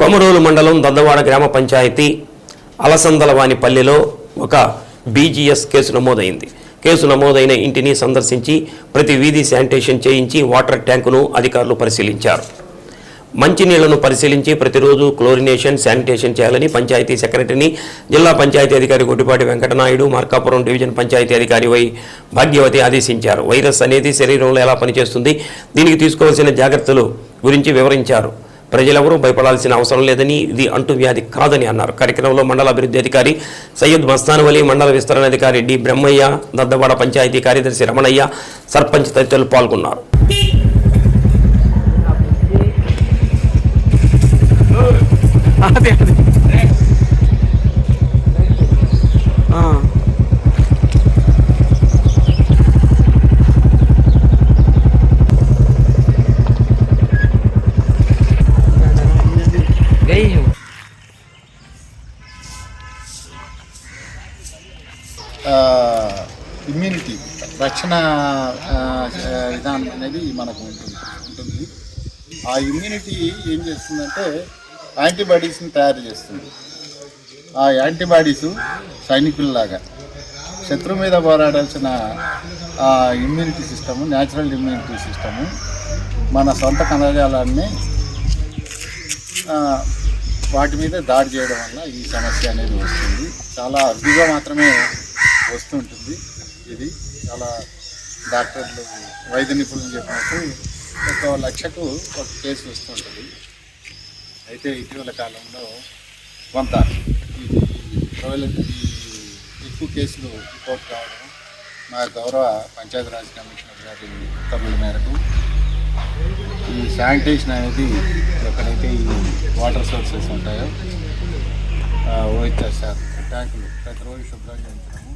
కొమరోలు మండలం దద్దవాడ గ్రామ పంచాయతీ అలసందలవాని పల్లెలో ఒక బీజీఎస్ కేసు నమోదైంది. కేసు నమోదైన ఇంటిని సందర్శించి ప్రతి వీధి శానిటేషన్ చేయించి వాటర్ ట్యాంకును అధికారులు పరిశీలించారు. మంచినీళ్ళను పరిశీలించి ప్రతిరోజు క్లోరినేషన్ శానిటేషన్ చేయాలని పంచాయతీ సెక్రటరీని జిల్లా పంచాయతీ అధికారి గొడ్డిపాటి వెంకటనాయుడు మార్కాపురం డివిజన్ పంచాయతీ అధికారి వై భాగ్యవతి ఆదేశించారు. వైరస్ అనేది శరీరంలో ఎలా పనిచేస్తుంది దీనికి తీసుకోవాల్సిన జాగ్రత్తలు గురించి వివరించారు. ప్రజలెవరూ భయపడాల్సిన అవసరం లేదని ఇది అంటువ్యాధి కాదని అన్నారు. కార్యక్రమంలో మండల అభివృద్ధి అధికారి సయ్యద్ మస్తానవలి మండల విస్తరణ అధికారి డి బ్రహ్మయ్య దద్దవాడ పంచాయతీ కార్యదర్శి రమణయ్య సర్పంచ్ తదితరులు పాల్గొన్నారు. అదే అదే ఆ. ఇమ్యూనిటీ రక్షణ విధానం అనేది మనకు ఉంటుంది. ఉంటుంది. ఆ ఇమ్యూనిటీ ఏం చేస్తుందంటే యాంటీబాడీస్ని తయారు చేస్తుంది. ఆ యాంటీబాడీస్ సైనికుల్లాగా. శత్రువు మీద పోరాడాల్సిన ఆ immunity system natural immunity system మన సొంత కణజాలాన్ని వాటి మీద దాడి చేయడం వల్ల ఈ సమస్య అనేది వస్తుంది. చాలా అరుదుగా మాత్రమే వస్తుంటుంది. ఇది చాలా డాక్టర్లు వైద్య నిపుణులు చెప్పినట్టు ఒక లక్షకు ఒక కేసు వస్తుంటుంది. అయితే ఇటీవల కాలంలో కొంత ఎక్కువ కేసులు రిపోర్ట్ కావడం మా గౌరవ పంచాయతీరాజ్ కమిషనర్ గారి ఉత్తర్వుల మేరకు ఈ శానిటేషన్ అనేది ఎక్కడైతే ఈ వాటర్ సోర్సెస్ ఉంటాయో ఓహెచ్ఆర్ ట్యాంకులు ప్రతిరోజు శుభ్రం చేయించడము